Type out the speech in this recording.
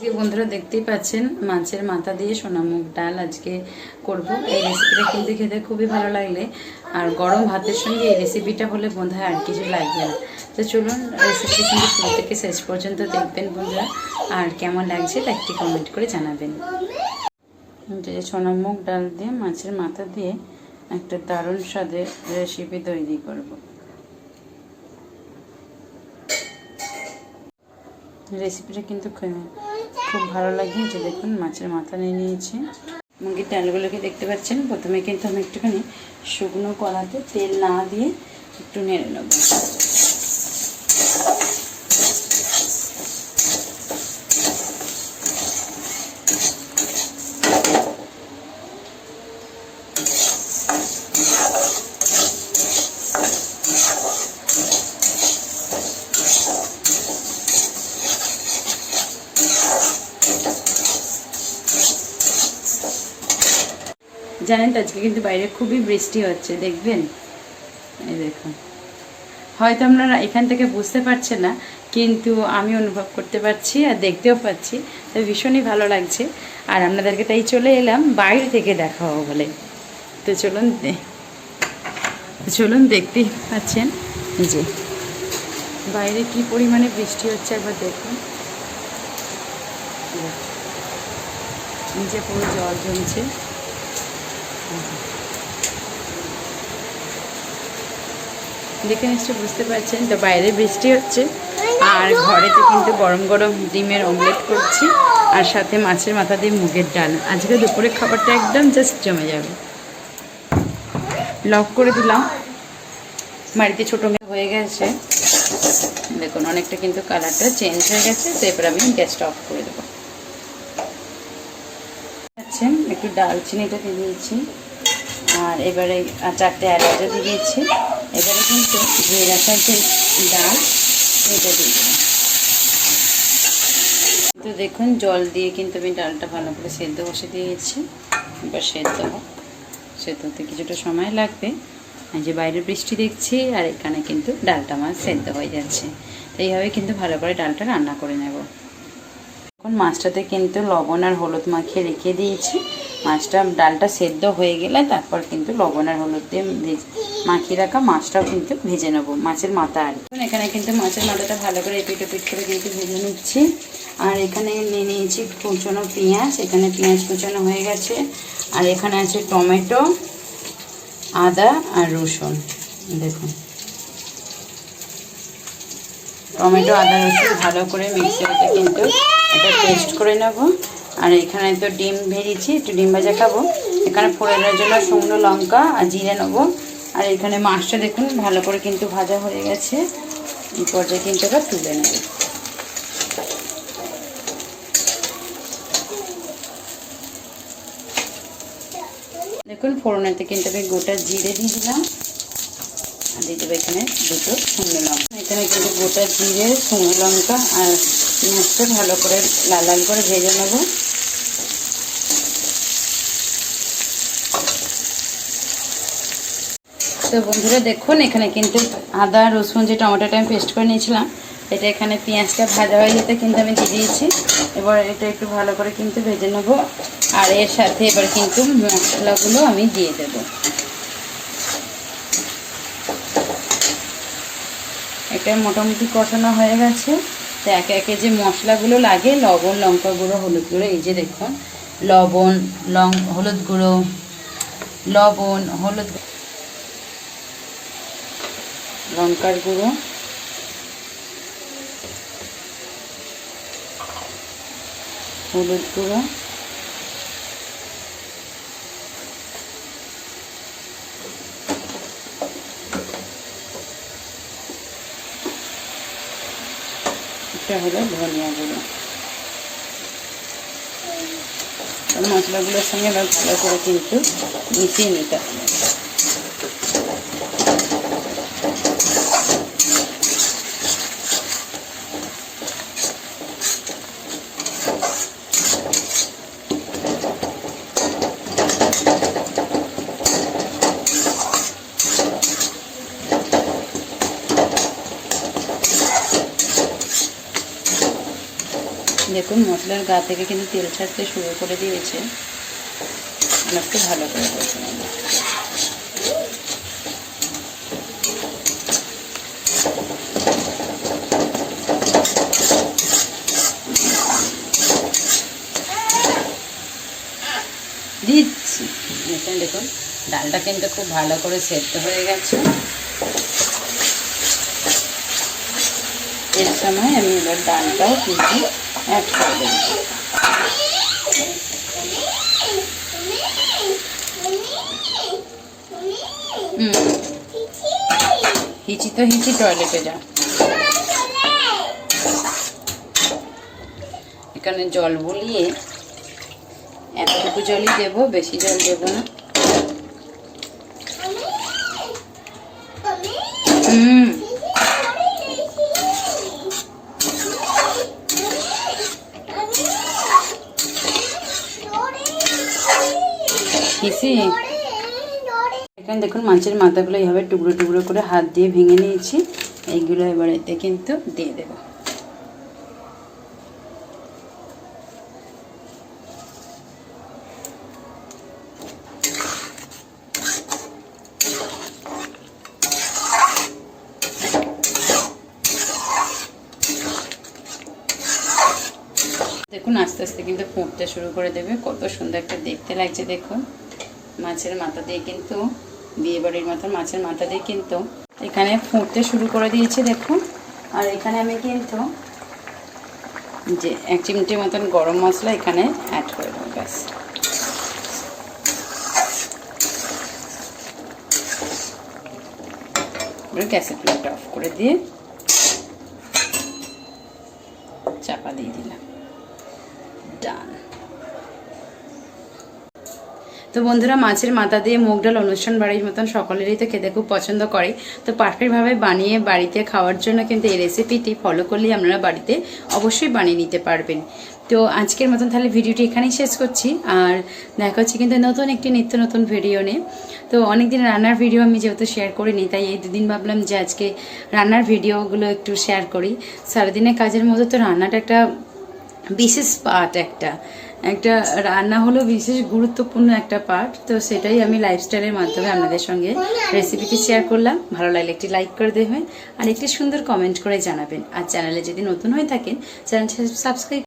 আজকে বন্ধুরা দেখতেই পাচ্ছেন, মাছের মাথা দিয়ে সোনা মুগ ডাল আজকে করব। এই রেসিপিটা কিন্তু খেতে খুবই ভালো লাগলে। আর গরম ভাতের সঙ্গে এই রেসিপিটা হলে বোধহয় আর কিছু লাগবে না। তো চলুন রেসিপি কিন্তু শুরু থেকে শেষ পর্যন্ত দেখবেন বন্ধুরা। আর কেমন লাগছে তা একটি কমেন্ট করে জানাবেন। যে সোনা মুগ ডাল দিয়ে, মাছের মাথা দিয়ে একটা দারুণ স্বাদের রেসিপি তৈরি করব। রেসিপিটা কিন্তু খুব ভালো লাগে যে দেখুন, মাছের মাথা নিয়ে নিয়েছি। মুরগির ডালগুলোকে দেখতে পাচ্ছেন? প্রথমে কিন্তু আমি একটুখানি শুকনো কড়াতে তেল না দিয়ে একটু নেড়ে নেব। জানেন তো, আজকে কিন্তু বাইরে খুবই বৃষ্টি হচ্ছে, দেখবেন? এই দেখুন হয়তো আপনারা এখান থেকে বুঝতে পারছেন না, কিন্তু আমি অনুভব করতে পারছি আর দেখতেও পাচ্ছি তো ভীষণই ভালো লাগছে। আর আপনাদেরকে তাই চলে এলাম, বাইরে থেকে দেখা হব বলে। তো চলুন চলুন দেখতেই পাচ্ছেন যে। বাইরে কি পরিমাণে বৃষ্টি হচ্ছে একবার দেখুন। নিচে পুরো জল জমছে। দেখে নিশ্চয়ই বুঝতে পারছেন, তো বাইরে বৃষ্টি হচ্ছে। আর ঘরেতে কিন্তু গরম গরম ডিমের অমলেট করছি, আর সাথে মাছের মাথা দিয়ে মুগের ডাল। আজকে দুপুরের খাবারটা একদম জাস্ট জমে যাবে। লক করে দিলাম। বাড়িতে ছোটো মেয়ে হয়ে গেছে। দেখুন, অনেকটা কিন্তু কালারটা চেঞ্জ হয়ে গেছে, তো এবার আমি গ্যাসটা অফ করে দেবো। আচ্ছা একটু ডালচিনিটা দিয়ে দিয়েছি। আর এবারে চারটে এলাচা দিয়ে দিয়েছি। এবারে কিন্তু ধুয়ে রাখার যে ডাল এটা দিয়ে দেবো তো দেখুন, জল দিয়ে কিন্তু আমি ডালটা ভালো করে সেদ্ধ বসে দিয়েছি। এবার সেদ্ধ হোক। সেদ্ধ হতে কিছুটা সময় লাগবে। যে বাইরে বৃষ্টি দেখছি, আর এখানে কিন্তু ডালটা আমার সেদ্ধ হয়ে যাচ্ছে। এইভাবে কিন্তু ভালো করে ডালটা রান্না করে নেব। এখন মাছটাতে কিন্তু লবণ আর হলুদ মাখিয়ে রেখে দিয়েছি। মাছটা, ডালটা সেদ্ধ হয়ে গেলে তারপর কিন্তু লবণ আর হলুদ দিয়ে ভেজে মাখিয়ে রাখা মাছটাও কিন্তু ভেজে নেব, মাছের মাথা আর। এখানে কিন্তু মাছের মাথাটা ভালো করে এপিট ওপিট করে কিন্তু ভেজে নিচ্ছি। আর এখানে নিয়ে নিয়েছি কুচনো পেঁয়াজ, এখানে পেঁয়াজ কুচানো হয়ে গেছে। আর এখানে আছে টমেটো, আদা আর রসুন, দেখুন। টমেটো, আদা, রসুন ভালো করে মিক্সিতে কিন্তু এটা পেস্ট করে নেব। আর এখানে তো ডিম ভেজেছি, একটু ডিম ভাজা খাব। এখানে ফোড়নের জন্য শুকনো লঙ্কা আর জিরে নেব। আর এখানে মাছটা দেখুন, ভালো করে কিন্তু ভাজা হয়ে গেছে। এই পর্যায়ে কিন্তু এবার তুলে নেব। দেখুন, ফোড়নেতে কিন্তু আমি গোটা জিরে দিয়ে দিলাম। দিয়ে দেবো এখানে দুটো শুকনো লঙ্কা। এখানে কিন্তু গোটা জিরে, শুকনো লঙ্কা আর পেঁয়াজটা ভালো করে লাল লাল করে ভেজে নেব। তো বন্ধুরা দেখুন, এখানে কিন্তু আদা, রসুন যে টমেটোটা আমি পেস্ট করে নিয়েছিলাম, এটা এখানে পেঁয়াজটা ভাজা হয়ে যেতে কিন্তু আমি দিয়ে দিয়েছি। এবার এটা একটু ভালো করে কিন্তু ভেজে নেব। আর এর সাথে এবার কিন্তু মশলাগুলো আমি দিয়ে দেবো। এটা মোটামুটি কষানো হয়ে গেছে। তো একে একে যে মশলাগুলো লাগে, লবণ লঙ্কা গুঁড়ো, হলুদ গুঁড়ো, এই যে দেখুন, লবণ, লং, হলুদ গুঁড়ো, লবণ, হলুদ লঙ্কার গুঁড়ো, হলুদ গুঁড়ো এটা হলো ধনিয়া গুঁড়ো। মশলাগুলোর সঙ্গে ভালো করে কিন্তু মিশিয়ে নিতে হবে। দেখুন, মশলার গা থেকে কিন্তু তেল ছাড়তে শুরু করে দিয়েছে। অনেকটা ভালো করে দিচ্ছি। দেখুন, ডালটা কিন্তু খুব ভালো করে সেদ্ধ হয়ে গেছে। এর সময় আমি এবার ডালটাও কিন্তু অ্যাড হিচি তো হিচি টয়লেটে যা। এখানে জল বলিয়ে এতটুকু জলই দেবো বেশি জল দেবো না। হুম। হিসি এখানে দেখুন মাছের মাথাগুলো এইভাবে টুকরো টুকরো করে হাত দিয়ে ভেঙে নিয়েছি। এইগুলো এবার এতে কিন্তু দিয়ে দেবো দেখুন আস্তে আস্তে কিন্তু ফুটতে শুরু করে দেবে। কত সুন্দর একটা দেখতে লাগছে, দেখুন। মাছের মাথা দিয়ে কিন্তু বিয়ে বাড়ির মতন মাছের মাথা দিয়ে কিন্তু এখানে ফুটতে শুরু করে দিয়েছে, দেখুন। আর এখানে আমি কিন্তু যে এক চিমটির মতন গরম মশলা এখানে অ্যাড করে দেবো, ব্যাস। গ্যাসের প্লেটটা অফ করে দিয়ে চাপা দিয়ে দিলাম ডান তো বন্ধুরা, মাছের মাথা দিয়ে মুগ ডাল অনুষ্ঠান বাড়ির মতন সকলেরই তো খেতে খুব পছন্দ করে। তো পারফেক্টভাবে বানিয়ে বাড়িতে খাওয়ার জন্য কিন্তু এই রেসিপিটি ফলো করলেই আপনারা বাড়িতে অবশ্যই বানিয়ে নিতে পারবেন। তো আজকের মতন তাহলে ভিডিওটি এখানেই শেষ করছি। আর দেখা হচ্ছে কিন্তু নতুন একটি নিত্য নতুন ভিডিও নিয়ে। তো অনেকদিন রান্নার ভিডিও আমি যেহেতু শেয়ার করিনি, তাই এই দুদিন ভাবলাম যে আজকে রান্নার ভিডিওগুলো একটু শেয়ার করি। সারাদিনের কাজের মধ্যে তো রান্নাটা একটা বিশেষ পার্ট একটা। একটা রান্না হলো বিশেষ গুরুত্বপূর্ণ একটা পার্ট তো সেটাই আমি লাইফস্টাইলের মাধ্যমে আপনাদের সঙ্গে রেসিপিটি শেয়ার করলাম। ভালো লাগলে একটি লাইক করে দেবেন আর একটি সুন্দর কমেন্ট করে জানাবেন। আর চ্যানেলে যদি নতুন হয়ে থাকেন চ্যানেল সাবস্ক্রাইব